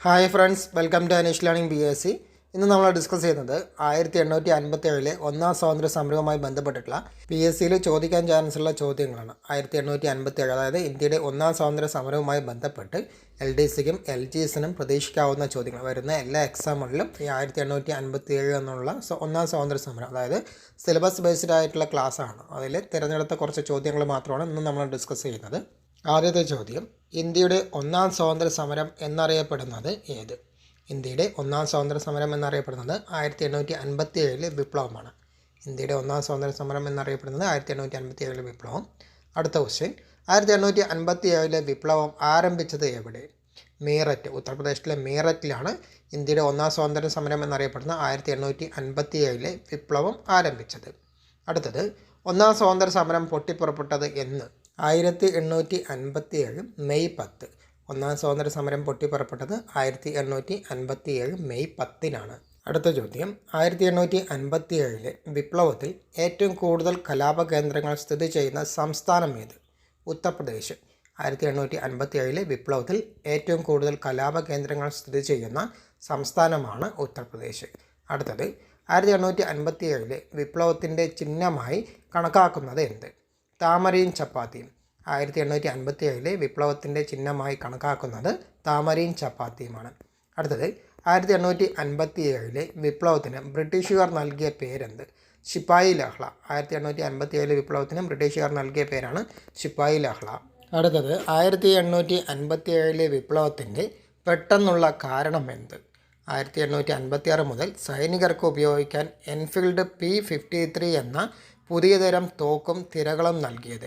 Hi friends welcome to Aneesh learning B S C ഇന്ന് നമ്മൾ discuss ചെയ്യുന്നത് ആയിരത്തി എണ്ണൂറ്റി അൻപത്തി ഏഴിലെ ഒന്നാം സ്വാതന്ത്ര്യ സമരവുമായി ബന്ധപ്പെട്ടിട്ടുള്ള പി എസ് സിയിൽ ചോദിക്കാൻ ചാൻസ് ഉള്ള ചോദ്യങ്ങളാണ്. ആയിരത്തി എണ്ണൂറ്റി അൻപത്തി ഏഴ് അതായത് ഇന്ത്യയുടെ ഒന്നാം സ്വാതന്ത്ര്യ സമരവുമായി ബന്ധപ്പെട്ട് എൽ ഡി സിക്കും എൽ ജി എസിനും പ്രതീക്ഷിക്കാവുന്ന ചോദ്യങ്ങൾ. വരുന്ന എല്ലാ എക്സാമുകളിലും ഈ ആയിരത്തി എണ്ണൂറ്റി അൻപത്തി ഏഴ് എന്നുള്ള ഒന്നാം സ്വാതന്ത്ര്യ സമരം അതായത് സിലബസ് ബേസ്ഡ് ആയിട്ടുള്ള ക്ലാസ്സാണ് അതിൽ തിരഞ്ഞെടുത്ത കുറച്ച് ചോദ്യങ്ങൾ മാത്രമാണ് ഇന്ന് നമ്മൾ ഡിസ്കസ് ചെയ്യുന്നത്. ആദ്യത്തെ ചോദ്യം ഇന്ത്യയുടെ ഒന്നാം സ്വാതന്ത്ര്യ സമരം എന്നറിയപ്പെടുന്നത് ഏത്? ഇന്ത്യയുടെ ഒന്നാം സ്വാതന്ത്ര്യ സമരം എന്നറിയപ്പെടുന്നത് ആയിരത്തി എണ്ണൂറ്റി അൻപത്തി ഏഴിലെ വിപ്ലവമാണ്. ഇന്ത്യയുടെ ഒന്നാം സ്വാതന്ത്ര്യ സമരം എന്നറിയപ്പെടുന്നത് ആയിരത്തി എണ്ണൂറ്റി അൻപത്തി ഏഴിലെ വിപ്ലവം. അടുത്ത ക്വസ്റ്റ്യൻ ആയിരത്തി എണ്ണൂറ്റി അൻപത്തി ഏഴിലെ വിപ്ലവം ആരംഭിച്ചത് എവിടെ? മീററ്റ് ഉത്തർപ്രദേശിലെ മീററ്റിലാണ് ഇന്ത്യയുടെ ഒന്നാം സ്വാതന്ത്ര്യ സമരം എന്നറിയപ്പെടുന്ന ആയിരത്തി എണ്ണൂറ്റി അൻപത്തി ഏഴിലെ വിപ്ലവം ആരംഭിച്ചത്. അടുത്തത് ഒന്നാം സ്വാതന്ത്ര്യ സമരം പൊട്ടിപ്പുറപ്പെട്ടത് എന്ന്. ആയിരത്തി എണ്ണൂറ്റി അൻപത്തി ഏഴ് മെയ് പത്ത്. ഒന്നാം സ്വാതന്ത്ര്യ സമരം പൊട്ടിപ്പുറപ്പെട്ടത് ആയിരത്തി എണ്ണൂറ്റി അൻപത്തി ഏഴ് മെയ് പത്തിനാണ്. അടുത്ത ചോദ്യം. ആയിരത്തി എണ്ണൂറ്റി അൻപത്തി ഏഴിലെ വിപ്ലവത്തിൽ ഏറ്റവും കൂടുതൽ കലാപ കേന്ദ്രങ്ങൾ സ്ഥിതി ചെയ്യുന്ന സംസ്ഥാനം ഏത്? ഉത്തർപ്രദേശ്. ആയിരത്തി എണ്ണൂറ്റി അൻപത്തി ഏഴിലെ വിപ്ലവത്തിൽ ഏറ്റവും കൂടുതൽ കലാപ കേന്ദ്രങ്ങൾ സ്ഥിതി ചെയ്യുന്ന സംസ്ഥാനമാണ് ഉത്തർപ്രദേശ്. അടുത്തത്. ആയിരത്തി എണ്ണൂറ്റി അൻപത്തി ഏഴിലെ വിപ്ലവത്തിന്റെ ചിഹ്നമായി കണക്കാക്കുന്നത് എന്ത്? താമരയും ചപ്പാത്തിയും. ആയിരത്തി എണ്ണൂറ്റി അൻപത്തി ഏഴിലെ വിപ്ലവത്തിന്റെ ചിഹ്നമായി കണക്കാക്കുന്നത് താമരയും ചപ്പാത്തിയുമാണ്. അടുത്തത് ആയിരത്തി എണ്ണൂറ്റി അൻപത്തി ഏഴിലെ വിപ്ലവത്തിന് ബ്രിട്ടീഷുകാർ നൽകിയ പേരെന്ത്? ശിപ്പായി ലഹള. ആയിരത്തി എണ്ണൂറ്റി അൻപത്തി ഏഴിലെ വിപ്ലവത്തിന് ബ്രിട്ടീഷുകാർ നൽകിയ പേരാണ് ശിപ്പായി ലഹള. അടുത്തത് ആയിരത്തി എണ്ണൂറ്റി അൻപത്തി ഏഴിലെ വിപ്ലവത്തിന്റെ പെട്ടെന്നുള്ള കാരണം എന്ത് ആയിരത്തി എണ്ണൂറ്റി അൻപത്തി ആറ് മുതൽ സൈനികർക്ക് ഉപയോഗിക്കാൻ എൻഫീൽഡ് പി ഫിഫ്റ്റി ത്രീ എന്ന പുതിയ തരം തോക്കും തിരകളും നൽകിയത്.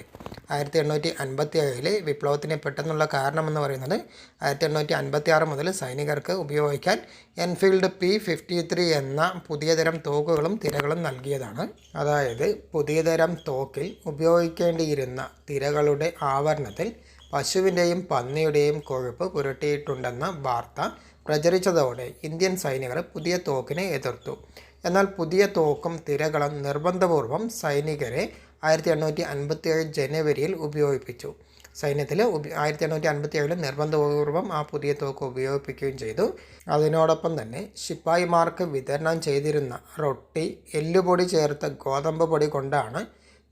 ആയിരത്തി എണ്ണൂറ്റി അൻപത്തി ഏഴിലെ വിപ്ലവത്തിന് പെട്ടെന്നുള്ള കാരണമെന്ന് പറയുന്നത് ആയിരത്തി എണ്ണൂറ്റി അൻപത്തി ആറ് മുതൽ സൈനികർക്ക് ഉപയോഗിക്കാൻ എൻഫീൽഡ് പി ഫിഫ്റ്റി ത്രീ എന്ന പുതിയ തരം തോക്കുകളും തിരകളും നൽകിയതാണ്. അതായത് പുതിയ തരം തോക്കിൽ ഉപയോഗിക്കേണ്ടിയിരുന്ന തിരകളുടെ ആവരണത്തിൽ പശുവിന്റെയും പന്നിയുടെയും കൊഴുപ്പ് പുരട്ടിയിട്ടുണ്ടെന്ന വാർത്ത പ്രചരിച്ചതോടെ ഇന്ത്യൻ സൈനികർ പുതിയ തോക്കിനെ എതിർത്തു. എന്നാൽ പുതിയ തോക്കും തിരകളും നിർബന്ധപൂർവം സൈനികരെ ആയിരത്തി എണ്ണൂറ്റി അൻപത്തി ഏഴ് ജനുവരിയിൽ ഉപയോഗിപ്പിച്ചു. സൈന്യത്തിൽ ആയിരത്തി എണ്ണൂറ്റി അൻപത്തി ഏഴിൽ നിർബന്ധപൂർവം ആ പുതിയ തോക്ക് ഉപയോഗിപ്പിക്കുകയും ചെയ്തു. അതിനോടൊപ്പം തന്നെ ശിപ്പായിമാർക്ക് വിതരണം ചെയ്തിരുന്ന റൊട്ടി എല്ലുപൊടി ചേർത്ത ഗോതമ്പ് പൊടി കൊണ്ടാണ്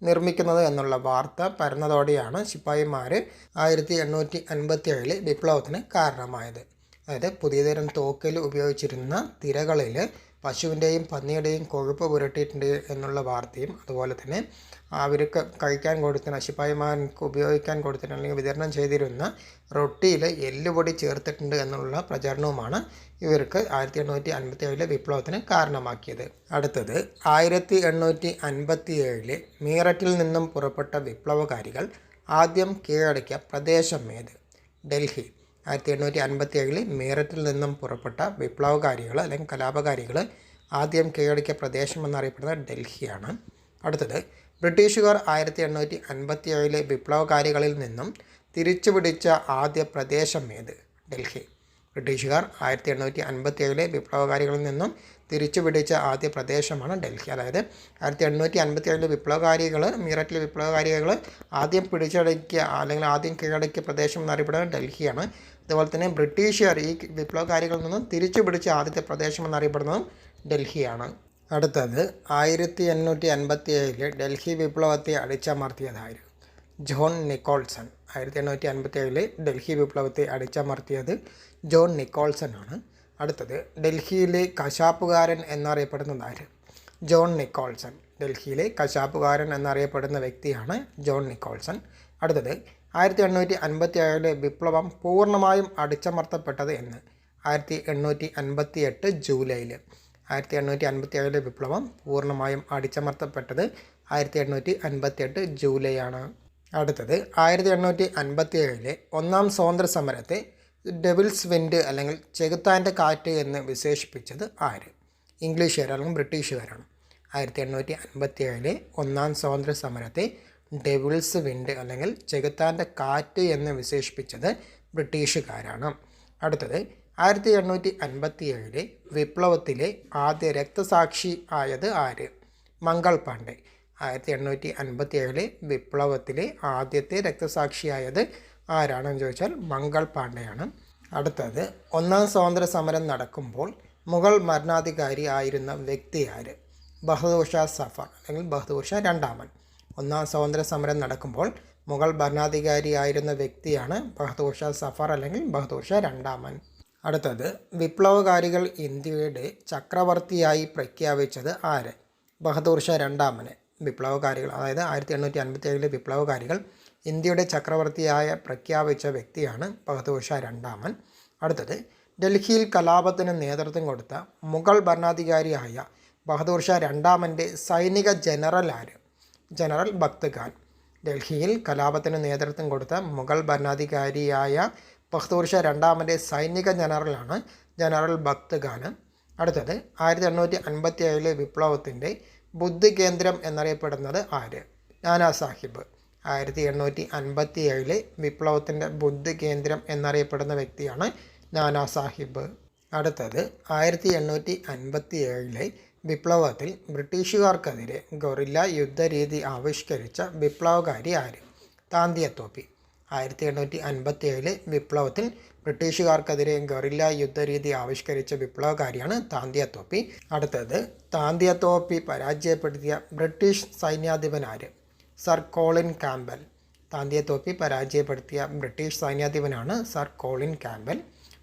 നിർമ്മിക്കുന്നത് എന്നുള്ള വാർത്ത പരന്നതോടെയാണ് ശിപ്പായിമാർ ആയിരത്തി എണ്ണൂറ്റി അൻപത്തി ഏഴിൽ വിപ്ലവത്തിന് കാരണമായത്. അതായത് പുതിയതരം തോക്കിൽ ഉപയോഗിച്ചിരുന്ന തിരകളിൽ പശുവിന്റെയും പന്നിയുടെയും കൊഴുപ്പ് പുരട്ടിയിട്ടുണ്ട് എന്നുള്ള വാർത്തയും അതുപോലെ തന്നെ അവർക്ക് കഴിക്കാൻ കൊടുത്തിന് അശുപായിമാർക്ക് ഉപയോഗിക്കാൻ കൊടുത്തിന് അല്ലെങ്കിൽ വിതരണം ചെയ്തിരുന്ന റൊട്ടിയിൽ എല്ലുപൊടി ചേർത്തിട്ടുണ്ട് എന്നുള്ള പ്രചരണവുമാണ് ഇവർക്ക് ആയിരത്തി എണ്ണൂറ്റി അൻപത്തി ഏഴിലെ വിപ്ലവത്തിന് കാരണമാക്കിയത്. അടുത്തത് ആയിരത്തി എണ്ണൂറ്റി അൻപത്തി ഏഴിലെ മീററ്റിൽ നിന്നും പുറപ്പെട്ട വിപ്ലവകാരികൾ ആദ്യം കീഴടക്കിയ പ്രദേശം ഏത്? ഡൽഹി. ആയിരത്തി എണ്ണൂറ്റി അൻപത്തി ഏഴിൽ മീററ്റിൽ നിന്നും പുറപ്പെട്ട വിപ്ലവകാരികൾ അല്ലെങ്കിൽ കലാപകാരികൾ ആദ്യം കീഴടക്കിയ പ്രദേശം എന്നറിയപ്പെടുന്നത് ഡൽഹിയാണ്. അടുത്തത് ബ്രിട്ടീഷുകാർ ആയിരത്തി എണ്ണൂറ്റി അൻപത്തി ഏഴിലെ വിപ്ലവകാരികളിൽ നിന്നും തിരിച്ചുപിടിച്ച ആദ്യ പ്രദേശം ഏത്? ഡൽഹി. ബ്രിട്ടീഷുകാർ ആയിരത്തി എണ്ണൂറ്റി അൻപത്തി ഏഴിലെ വിപ്ലവകാരികളിൽ നിന്നും തിരിച്ചു പിടിച്ച ആദ്യ പ്രദേശമാണ് ഡൽഹി. അതായത് ആയിരത്തി എണ്ണൂറ്റി അൻപത്തി ഏഴിലെ വിപ്ലവകാരികൾ മീററ്റിലെ വിപ്ലവകാരികൾ ആദ്യം പിടിച്ചടക്കിയ അല്ലെങ്കിൽ ആദ്യം കീഴടക്കിയ പ്രദേശം എന്നറിയപ്പെടുന്നത് ഡൽഹിയാണ്. അതുപോലെ തന്നെ ബ്രിട്ടീഷുകാർ ഈ വിപ്ലവകാരികളിൽ നിന്നും തിരിച്ചു പിടിച്ച ആദ്യത്തെ പ്രദേശം എന്നറിയപ്പെടുന്നതും ഡൽഹിയാണ്. അടുത്തത് ആയിരത്തി എണ്ണൂറ്റി അൻപത്തി ഏഴിൽ ഡൽഹി വിപ്ലവത്തെ അടിച്ചമർത്തിയതായിരുന്നു ജോൺ നിക്കോൾസൺ. ആയിരത്തി എണ്ണൂറ്റി അൻപത്തി ഏഴിൽ ഡൽഹി വിപ്ലവത്തെ അടിച്ചമർത്തിയത് ജോൺ നിക്കോൾസൺ ആണ് അടുത്തത് ഡൽഹിയിലെ കശാപ്പുകാരൻ എന്നറിയപ്പെടുന്ന ആര്? John Nicholson. ഡൽഹിയിലെ കശാപ്പുകാരൻ എന്നറിയപ്പെടുന്ന വ്യക്തിയാണ് ജോൺ നിക്കോൾസൺ. അടുത്തത് ആയിരത്തി എണ്ണൂറ്റി അൻപത്തി ഏഴിലെ വിപ്ലവം പൂർണമായും അടിച്ചമർത്തപ്പെട്ടത് എന്ന്. ആയിരത്തി എണ്ണൂറ്റി അൻപത്തി എട്ട് ജൂലൈയിൽ ആയിരത്തി എണ്ണൂറ്റി അൻപത്തി ഏഴിലെ വിപ്ലവം പൂർണമായും അടിച്ചമർത്തപ്പെട്ടത് ആയിരത്തി എണ്ണൂറ്റി അൻപത്തി എട്ട് ജൂലൈ ആണ് അടുത്തത് ആയിരത്തി എണ്ണൂറ്റി അൻപത്തി ഏഴിലെ ഒന്നാം സ്വാതന്ത്ര്യ സമരത്തെ ഡെവിൾസ് വെൻഡ് അല്ലെങ്കിൽ ചെകുത്താന്റെ കാറ്റ് എന്ന് വിശേഷിപ്പിച്ചത് ആര്? ഇംഗ്ലീഷുകാർ അല്ലെങ്കിൽ ബ്രിട്ടീഷുകാരാണ്. ആയിരത്തി എണ്ണൂറ്റി അൻപത്തി ഏഴിലെ ഒന്നാം സ്വാതന്ത്ര്യ സമരത്തെ ഡെവിൾസ് വിൻഡ് അല്ലെങ്കിൽ ചെകുത്താന്റെ കാറ്റ് എന്ന് വിശേഷിപ്പിച്ചത് ബ്രിട്ടീഷുകാരാണ്. അടുത്തത് ആയിരത്തി എണ്ണൂറ്റി അൻപത്തി ഏഴിലെ വിപ്ലവത്തിലെ ആദ്യ രക്തസാക്ഷി ആയത് ആര്? മംഗൾ പാണ്ഡെ. ആയിരത്തി എണ്ണൂറ്റി അൻപത്തി ഏഴിലെ വിപ്ലവത്തിലെ ആദ്യത്തെ രക്തസാക്ഷിയായത് ആരാണെന്ന് ചോദിച്ചാൽ മംഗൾ പാണ്ഡെയാണ്. അടുത്തത് ഒന്നാം സ്വാതന്ത്ര്യ സമരം നടക്കുമ്പോൾ മുഗൾ മരണാധികാരി ആയിരുന്ന വ്യക്തി ആര്? ബഹദൂർ ഷാ സഫർ അല്ലെങ്കിൽ ബഹദൂർ ഷാ രണ്ടാമൻ. ഒന്നാം സ്വാതന്ത്ര്യ സമരം നടക്കുമ്പോൾ മുഗൾ ഭരണാധികാരി ആയിരുന്ന വ്യക്തിയാണ് ബഹദൂർ ഷാ സഫർ അല്ലെങ്കിൽ ബഹദൂർ ഷാ രണ്ടാമൻ. അടുത്തത് വിപ്ലവകാരികൾ ഇന്ത്യയുടെ ചക്രവർത്തിയായി പ്രഖ്യാപിച്ചത് ആര്? ബഹദൂർ ഷാ രണ്ടാമനെ. വിപ്ലവകാരികൾ അതായത് ആയിരത്തി എണ്ണൂറ്റി അൻപത്തി ഏഴിലെ വിപ്ലവകാരികൾ ഇന്ത്യയുടെ ചക്രവർത്തിയായ പ്രഖ്യാപിച്ച വ്യക്തിയാണ് ബഹദൂർ ഷാ രണ്ടാമൻ. അടുത്തത് ഡൽഹിയിൽ കലാപത്തിന് നേതൃത്വം കൊടുത്ത മുഗൾ ഭരണാധികാരിയായ ബഹദൂർ ഷാ രണ്ടാമന്റെ സൈനിക ജനറൽ ആര്? ജനറൽ ഭക്ത് ഖാൻ ഡൽഹിയിൽ കലാപത്തിന് നേതൃത്വം കൊടുത്ത മുഗൾ ഭരണാധികാരിയായ ബഹദൂർ ഷാ രണ്ടാമന്റെ സൈനിക ജനറലാണ് ജനറൽ ഭക്ത് ഖാൻ അടുത്തത് ആയിരത്തി എണ്ണൂറ്റി അൻപത്തി ഏഴിലെ വിപ്ലവത്തിന്റെ ബുദ്ധി കേന്ദ്രം എന്നറിയപ്പെടുന്നത് ആര്? നാനാ സാഹിബ് ആയിരത്തി എണ്ണൂറ്റി അൻപത്തി ഏഴിലെ വിപ്ലവത്തിന്റെ ബുദ്ധി കേന്ദ്രം എന്നറിയപ്പെടുന്ന വ്യക്തിയാണ് നാനാ സാഹിബ്. അടുത്തത് ആയിരത്തി എണ്ണൂറ്റി അൻപത്തി ഏഴിലെ വിപ്ലവത്തിൽ ബ്രിട്ടീഷുകാർക്കെതിരെ ഗൊറില്ല യുദ്ധരീതി ആവിഷ്കരിച്ച വിപ്ലവകാരി ആര്? താന്തിയത്തോപ്പി. ആയിരത്തി എണ്ണൂറ്റി അൻപത്തി ഏഴിലെ വിപ്ലവത്തിൽ ബ്രിട്ടീഷുകാർക്കെതിരെ ഗറില്ല യുദ്ധരീതി ആവിഷ്കരിച്ച വിപ്ലവകാരിയാണ് താന്തിയത്തോപ്പി. അടുത്തത് താന്തിയത്തോപ്പി പരാജയപ്പെടുത്തിയ ബ്രിട്ടീഷ് സൈന്യാധിപൻ ആര്? സർ കോളിൻ കാമ്പൽ താന്തിയത്തോപ്പി പരാജയപ്പെടുത്തിയ ബ്രിട്ടീഷ് സൈന്യാധിപനാണ് സർ കോളിൻ കാമ്പൽ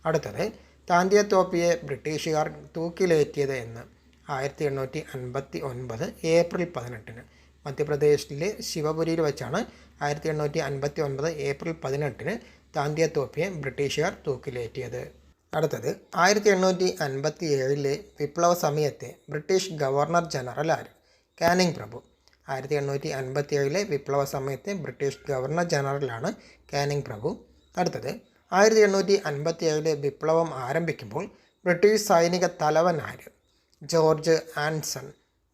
അടുത്തത് താന്തിയ തോപ്പിയെ ബ്രിട്ടീഷുകാർ തൂക്കിലേറ്റിയത് എന്ന്. ആയിരത്തി എണ്ണൂറ്റി അൻപത്തി ഒൻപത് ഏപ്രിൽ പതിനെട്ടിന്. മധ്യപ്രദേശിലെ ശിവപുരിയിൽ വെച്ചാണ് ആയിരത്തി എണ്ണൂറ്റി അൻപത്തി ഒൻപത് ഏപ്രിൽ പതിനെട്ടിന് താന്തിയ തോപ്പിയെ ബ്രിട്ടീഷുകാർ തൂക്കിലേറ്റിയത്. അടുത്തത് ആയിരത്തി എണ്ണൂറ്റി അൻപത്തി ഏഴിലെ വിപ്ലവ സമയത്തെ ബ്രിട്ടീഷ് ഗവർണർ ജനറൽ ആര്? കാനിങ് പ്രഭു. ആയിരത്തി എണ്ണൂറ്റി അൻപത്തി ഏഴിലെ വിപ്ലവ സമയത്തെ ബ്രിട്ടീഷ് ഗവർണർ ജനറലാണ് കാനിങ് പ്രഭു. അടുത്തത് ആയിരത്തി എണ്ണൂറ്റി അൻപത്തി ഏഴിലെ വിപ്ലവം ആരംഭിക്കുമ്പോൾ ബ്രിട്ടീഷ് സൈനിക തലവൻ ആര്? George Anson.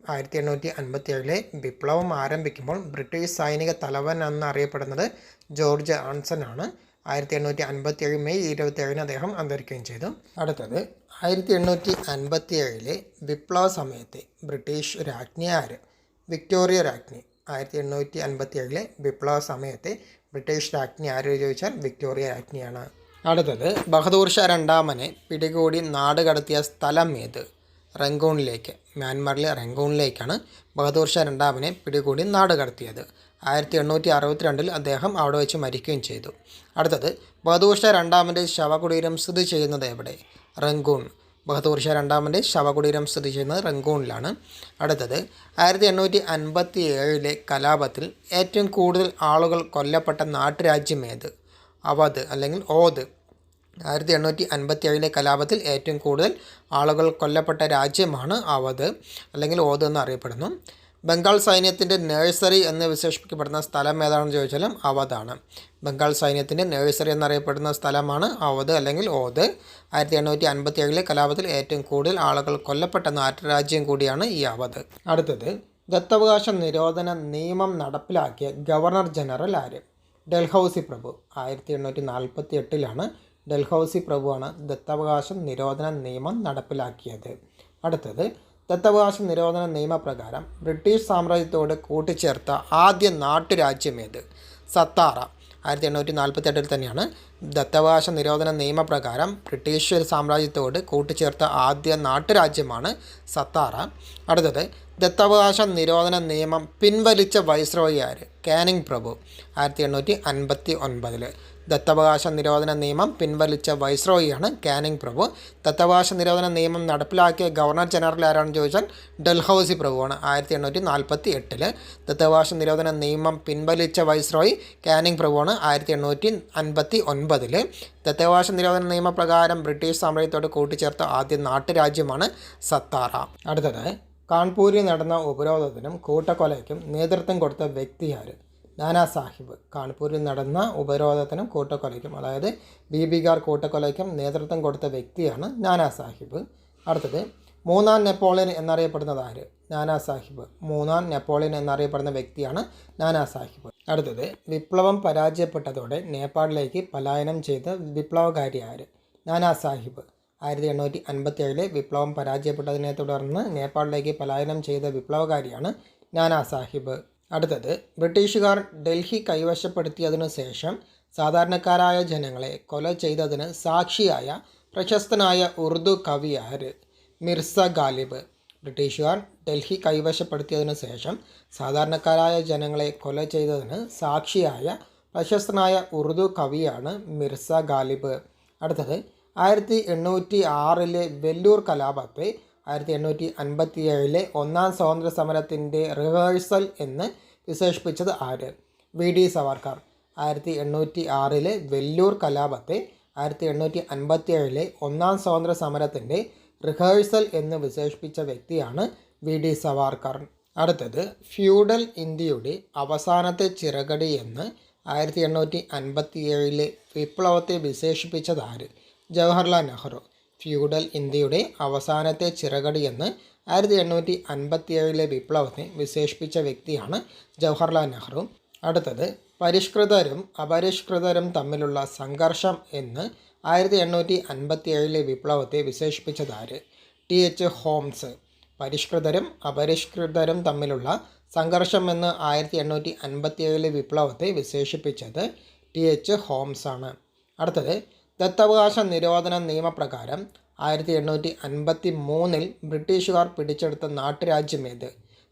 ആയിരത്തി എണ്ണൂറ്റി അൻപത്തി ഏഴിലെ വിപ്ലവം ആരംഭിക്കുമ്പോൾ ബ്രിട്ടീഷ് സൈനിക തലവൻ എന്നറിയപ്പെടുന്നത് ജോർജ് ആൻസൺ ആണ്. ആയിരത്തി എണ്ണൂറ്റി അൻപത്തി ഏഴ് മെയ് ഇരുപത്തി ഏഴിന് അദ്ദേഹം അന്തരിക്കുകയും ചെയ്തു. അടുത്തത് ആയിരത്തി എണ്ണൂറ്റി അൻപത്തി ഏഴിലെ വിപ്ലവ സമയത്തെ ബ്രിട്ടീഷ് രാജ്ഞി ആര്? വിക്ടോറിയ രാജ്ഞി. ആയിരത്തി എണ്ണൂറ്റി അൻപത്തി ഏഴിലെ വിപ്ലവ സമയത്തെ ബ്രിട്ടീഷ് രാജ്ഞി ആര് ചോദിച്ചാൽ വിക്ടോറിയ രാജ്ഞിയാണ്. അടുത്തത് ബഹദൂർ ഷാ രണ്ടാമനെ പിടികൂടി നാട് കടത്തിയ സ്ഥലം ഏത്? റംഗൂണിലേക്ക് മ്യാൻമറിലെ റംഗൂണിലേക്കാണ് ബഹദൂർ ഷാ രണ്ടാമനെ പിടികൂടി നാട് കടത്തിയത്. ആയിരത്തി എണ്ണൂറ്റി അറുപത്തിരണ്ടിൽ അദ്ദേഹം അവിടെ വെച്ച് മരിക്കുകയും ചെയ്തു. അടുത്തത് ബഹദൂർ ഷാ രണ്ടാമന്റെ ശവകുടീരം സ്ഥിതി ചെയ്യുന്നത് എവിടെ? റംഗൂൺ ബഹദൂർ ഷാ രണ്ടാമന്റെ ശവകുടീരം സ്ഥിതി ചെയ്യുന്നത് റംഗൂണിലാണ്. അടുത്തത് ആയിരത്തി എണ്ണൂറ്റി അൻപത്തി ഏഴിലെ കലാപത്തിൽ ഏറ്റവും കൂടുതൽ ആളുകൾ കൊല്ലപ്പെട്ട നാട്ടുരാജ്യം ഏത്? അവധ് അല്ലെങ്കിൽ ഓത് ആയിരത്തി എണ്ണൂറ്റി അൻപത്തി ഏഴിലെ കലാപത്തിൽ ഏറ്റവും കൂടുതൽ ആളുകൾ കൊല്ലപ്പെട്ട രാജ്യമാണ് അവധ് അല്ലെങ്കിൽ ഓത് എന്ന് അറിയപ്പെടുന്നു. ബംഗാൾ സൈന്യത്തിന്റെ നേഴ്സറി എന്ന് വിശേഷിപ്പിക്കപ്പെടുന്ന സ്ഥലം ഏതാണെന്ന് ചോദിച്ചാലും അവധാണ് ബംഗാൾ സൈന്യത്തിന്റെ നേഴ്സറി എന്നറിയപ്പെടുന്ന സ്ഥലമാണ് അവധ് അല്ലെങ്കിൽ ഓത്. ആയിരത്തി എണ്ണൂറ്റി അൻപത്തി ഏഴിലെ കലാപത്തിൽ ഏറ്റവും കൂടുതൽ ആളുകൾ കൊല്ലപ്പെട്ട നാട്ടുരാജ്യം കൂടിയാണ് ഈ അവധ് അടുത്തത് ദത്തവകാശ നിരോധന നിയമം നടപ്പിലാക്കിയ ഗവർണർ ജനറൽ ആര്? ഡൽഹൌസി പ്രഭു. ആയിരത്തി എണ്ണൂറ്റി നാൽപ്പത്തി എട്ടിലാണ് ഡൽഹൌസി പ്രഭുവാണ് ദത്തവകാശ നിരോധന നിയമം നടപ്പിലാക്കിയത്. അടുത്തത് ദത്തവകാശ നിരോധന നിയമപ്രകാരം ബ്രിട്ടീഷ് സാമ്രാജ്യത്തോട് കൂട്ടിച്ചേർത്ത ആദ്യ നാട്ടുരാജ്യം ഏത്? സത്താറ. ആയിരത്തി എണ്ണൂറ്റി നാൽപ്പത്തി എട്ടിൽ തന്നെയാണ് ദത്തവകാശ നിരോധന നിയമപ്രകാരം ബ്രിട്ടീഷ് സാമ്രാജ്യത്തോട് കൂട്ടിച്ചേർത്ത ആദ്യ നാട്ടുരാജ്യമാണ് സത്താറ. അടുത്തത് ദത്തവകാശ നിരോധന നിയമം പിൻവലിച്ച വൈസ്രോയി ആര്? കാനിങ് പ്രഭു. ആയിരത്തി എണ്ണൂറ്റി അൻപത്തി ഒൻപതിൽ ദത്തവകാശ നിരോധന നിയമം പിൻവലിച്ച വൈസ്രോയിയാണ് കാനിങ് പ്രഭു. ദത്തവകാശ നിരോധന നിയമം നടപ്പിലാക്കിയ ഗവർണർ ജനറൽ ആരാണെന്ന് ചോദിച്ചാൽ ഡൽഹൌസി പ്രഭുവാണ് ആയിരത്തി എണ്ണൂറ്റി നാൽപ്പത്തി എട്ടിൽ ദത്തവകാശ നിരോധന നിയമം പിൻവലിച്ച വൈസ്രോയി കാനിങ് പ്രഭുവാണ് ആയിരത്തി എണ്ണൂറ്റി അൻപത്തി ഒൻപതിൽ ദത്തവകാശ നിരോധന നിയമപ്രകാരം ബ്രിട്ടീഷ് സാമ്രാജ്യത്തോട് കൂട്ടിച്ചേർത്ത ആദ്യ നാട്ടുരാജ്യമാണ് സത്താറ. അടുത്തത് കാൺപൂരിൽ നടന്ന ഉപരോധത്തിനും കൂട്ടക്കൊലയ്ക്കും നേതൃത്വം കൊടുത്ത വ്യക്തി നാനാ സാഹിബ് കാൺപൂരിൽ നടന്ന ഉപരോധത്തിനും കൂട്ടക്കൊലയ്ക്കും അതായത് ബീബികാർ കൂട്ടക്കൊലയ്ക്കും നേതൃത്വം കൊടുത്ത വ്യക്തിയാണ് നാനാ സാഹിബ് അടുത്തത് മൂന്നാം നെപ്പോളിയൻ എന്നറിയപ്പെടുന്നത് ആര്? നാനാ സാഹിബ് മൂന്നാം നെപ്പോളിയൻ എന്നറിയപ്പെടുന്ന വ്യക്തിയാണ് നാനാ സാഹിബ് അടുത്തത് വിപ്ലവം പരാജയപ്പെട്ടതോടെ നേപ്പാളിലേക്ക് പലായനം ചെയ്ത വിപ്ലവകാരി ആര്? നാനാ സാഹിബ് ആയിരത്തി എണ്ണൂറ്റി അൻപത്തി ഏഴിലെ വിപ്ലവം പരാജയപ്പെട്ടതിനെ തുടർന്ന് നേപ്പാളിലേക്ക് പലായനം ചെയ്ത വിപ്ലവകാരിയാണ് നാനാ സാഹിബ് അടുത്തത് ബ്രിട്ടീഷുകാർ ഡൽഹി കൈവശപ്പെടുത്തിയതിനു ശേഷം സാധാരണക്കാരായ ജനങ്ങളെ കൊല ചെയ്തതിന് സാക്ഷിയായ പ്രശസ്തനായ ഉറുദു കവി ആര് മിർസ ഗാലിബ്. ബ്രിട്ടീഷുകാർ ഡൽഹി കൈവശപ്പെടുത്തിയതിനു ശേഷം സാധാരണക്കാരായ ജനങ്ങളെ കൊല ചെയ്തതിന് സാക്ഷിയായ പ്രശസ്തനായ ഉറുദു കവിയാണ് മിർസ ഗാലിബ്. അടുത്തത് ആയിരത്തി എണ്ണൂറ്റി ആറിലെ വെല്ലൂർ കലാപത്തെ ആയിരത്തി എണ്ണൂറ്റി അൻപത്തി ഏഴിലെ ഒന്നാം സ്വാതന്ത്ര്യ സമരത്തിന്റെ റിഹേഴ്സൽ എന്ന് വിശേഷിപ്പിച്ചത് ആര്? വി. ഡി. സവർക്കർ. ആയിരത്തി എണ്ണൂറ്റി ആറിലെ വെല്ലൂർ കലാപത്തെ ആയിരത്തി എണ്ണൂറ്റി അൻപത്തി ഏഴിലെ ഒന്നാം സ്വാതന്ത്ര്യ സമരത്തിന്റെ റിഹേഴ്സൽ എന്ന് വിശേഷിപ്പിച്ച വ്യക്തിയാണ് വി. ഡി. സവാർക്കർ. അടുത്തത് ഫ്യൂഡൽ ഇന്ത്യയുടെ അവസാനത്തെ ചിറകടി എന്ന് ആയിരത്തി എണ്ണൂറ്റി അൻപത്തി ഏഴിലെ വിപ്ലവത്തെ വിശേഷിപ്പിച്ചതാര് ജവഹർലാൽ നെഹ്റു. ഫ്യൂഡൽ ഇന്ത്യയുടെ അവസാനത്തെ ചിറകടി എന്ന് ആയിരത്തി എണ്ണൂറ്റി അൻപത്തി ഏഴിലെ വിപ്ലവത്തെ വിശേഷിപ്പിച്ച വ്യക്തിയാണ് ജവഹർലാൽ നെഹ്റു. അടുത്തത് പരിഷ്കൃതരും അപരിഷ്കൃതരും തമ്മിലുള്ള സംഘർഷം എന്ന് ആയിരത്തി എണ്ണൂറ്റി അൻപത്തി ഏഴിലെ വിപ്ലവത്തെ വിശേഷിപ്പിച്ചതാര് ടി. എച്ച്. ഹോംസ്. പരിഷ്കൃതരും അപരിഷ്കൃതരും തമ്മിലുള്ള സംഘർഷം എന്ന് ആയിരത്തി എണ്ണൂറ്റി അൻപത്തി ഏഴിലെ വിപ്ലവത്തെ വിശേഷിപ്പിച്ചത് ടി. എച്ച്. ഹോംസ് ആണ്. അടുത്തത് ദത്തവകാശ നിരോധന നിയമപ്രകാരം ആയിരത്തി എണ്ണൂറ്റി അൻപത്തി മൂന്നിൽ ബ്രിട്ടീഷുകാർ പിടിച്ചെടുത്ത നാട്ടുരാജ്യമേത്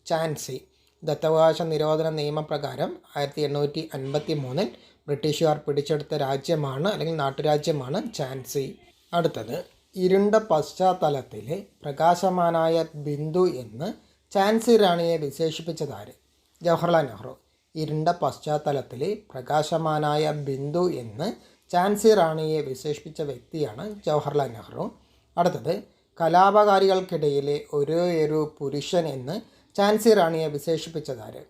ചാൻസി. ദത്തവകാശ നിരോധന നിയമപ്രകാരം ആയിരത്തി എണ്ണൂറ്റി അൻപത്തി മൂന്നിൽ ബ്രിട്ടീഷുകാർ പിടിച്ചെടുത്ത രാജ്യമാണ് അല്ലെങ്കിൽ നാട്ടുരാജ്യമാണ് ചാൻസി. അടുത്തത് ഇരുണ്ട പശ്ചാത്തലത്തിലെ പ്രകാശമാനായ ബിന്ദു എന്ന് ചാൻസി റാണിയെ വിശേഷിപ്പിച്ചതാര് ജവഹർലാൽ നെഹ്റു. ഇരുണ്ട പശ്ചാത്തലത്തിലെ പ്രകാശമാനായ ബിന്ദു എന്ന് ചാൻസി റാണിയെ വിശേഷിപ്പിച്ച വ്യക്തിയാണ് ജവഹർലാൽ നെഹ്റു. അടുത്തത് കലാപകാരികൾക്കിടയിലെ ഒരേ ഒരു പുരുഷൻ എന്ന് ചാൻസി റാണിയെ വിശേഷിപ്പിച്ചതാര്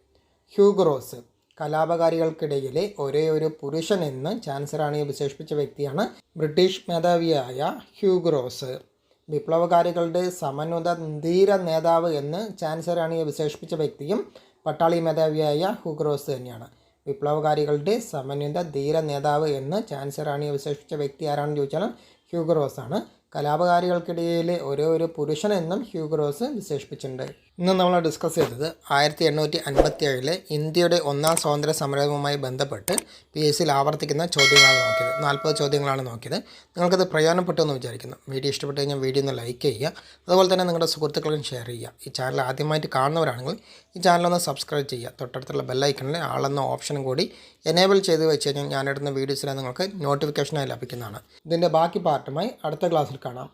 ഹ്യൂഗ്രോസ് കലാപകാരികൾക്കിടയിലെ ഒരേ ഒരു പുരുഷൻ എന്ന് ചാൻസി റാണിയെ വിശേഷിപ്പിച്ച വ്യക്തിയാണ് ബ്രിട്ടീഷ് മേധാവിയായ ഹ്യൂഗ്രോസ് വിപ്ലവകാരികളുടെ സമന്വിത ധീര നേതാവ് എന്ന് റാണിയെ വിശേഷിപ്പിച്ച വ്യക്തിയും പട്ടാളി മേധാവിയായ ഹ്യൂഗ്രോസ് തന്നെയാണ്. വിപ്ലവകാരികളുടെ സമന്വിത ധീര നേതാവ് എന്ന് ചാൻസി റാണിയെ വിശേഷിപ്പിച്ച വ്യക്തി ആരാണെന്ന് ചോദിച്ചാൽ ഹ്യൂഗ്രോസ് ആണ് കലാപകാരികൾക്കിടയിലെ ഒരേ ഒരു പുരുഷൻ എന്നും ഹ്യൂഗ്രോസ് വിശേഷിപ്പിച്ചിട്ടുണ്ട്. ഇന്ന് നമ്മൾ ഡിസ്കസ് ചെയ്തത് ആയിരത്തി എണ്ണൂറ്റി അൻപത്തി ഏഴിലെ ഇന്ത്യയുടെ ഒന്നാം സ്വാതന്ത്ര്യ സമരവുമായി ബന്ധപ്പെട്ട് പി എസ് സിയിൽ ആവർത്തിക്കുന്ന ചോദ്യങ്ങളാണ് നോക്കിയത്. നാൽപ്പത് ചോദ്യങ്ങളാണ് നോക്കിയത്. നിങ്ങൾക്കത് പ്രയോജനപ്പെട്ടു എന്ന് വിചാരിക്കുന്നു. വീഡിയോ ഇഷ്ടപ്പെട്ട് കഴിഞ്ഞാൽ വീഡിയോ ഒന്ന് ലൈക്ക് ചെയ്യുക. അതുപോലെ തന്നെ നിങ്ങളുടെ സുഹൃത്തുക്കൾക്കും ഷെയർ ചെയ്യുക. ഈ ചാനൽ ആദ്യമായിട്ട് കാണുന്നവരാണെങ്കിൽ ഈ ചാനലൊന്ന് സബ്സ്ക്രൈബ് ചെയ്യുക. തൊട്ടടുത്തുള്ള ബെല്ലൈക്കണിൽ ആളെന്ന ഓപ്ഷനും കൂടി എനേബിൾ ചെയ്ത് വെച്ച് കഴിഞ്ഞാൽ ഞാനിടുന്ന വീഡിയോസിനെ നിങ്ങൾക്ക് നോട്ടിഫിക്കേഷനായി ലഭിക്കുന്നതാണ്. ഇതിന്റെ ബാക്കി പാർട്ടുമായി അടുത്ത ക്ലാസ്സിൽ കാണാം.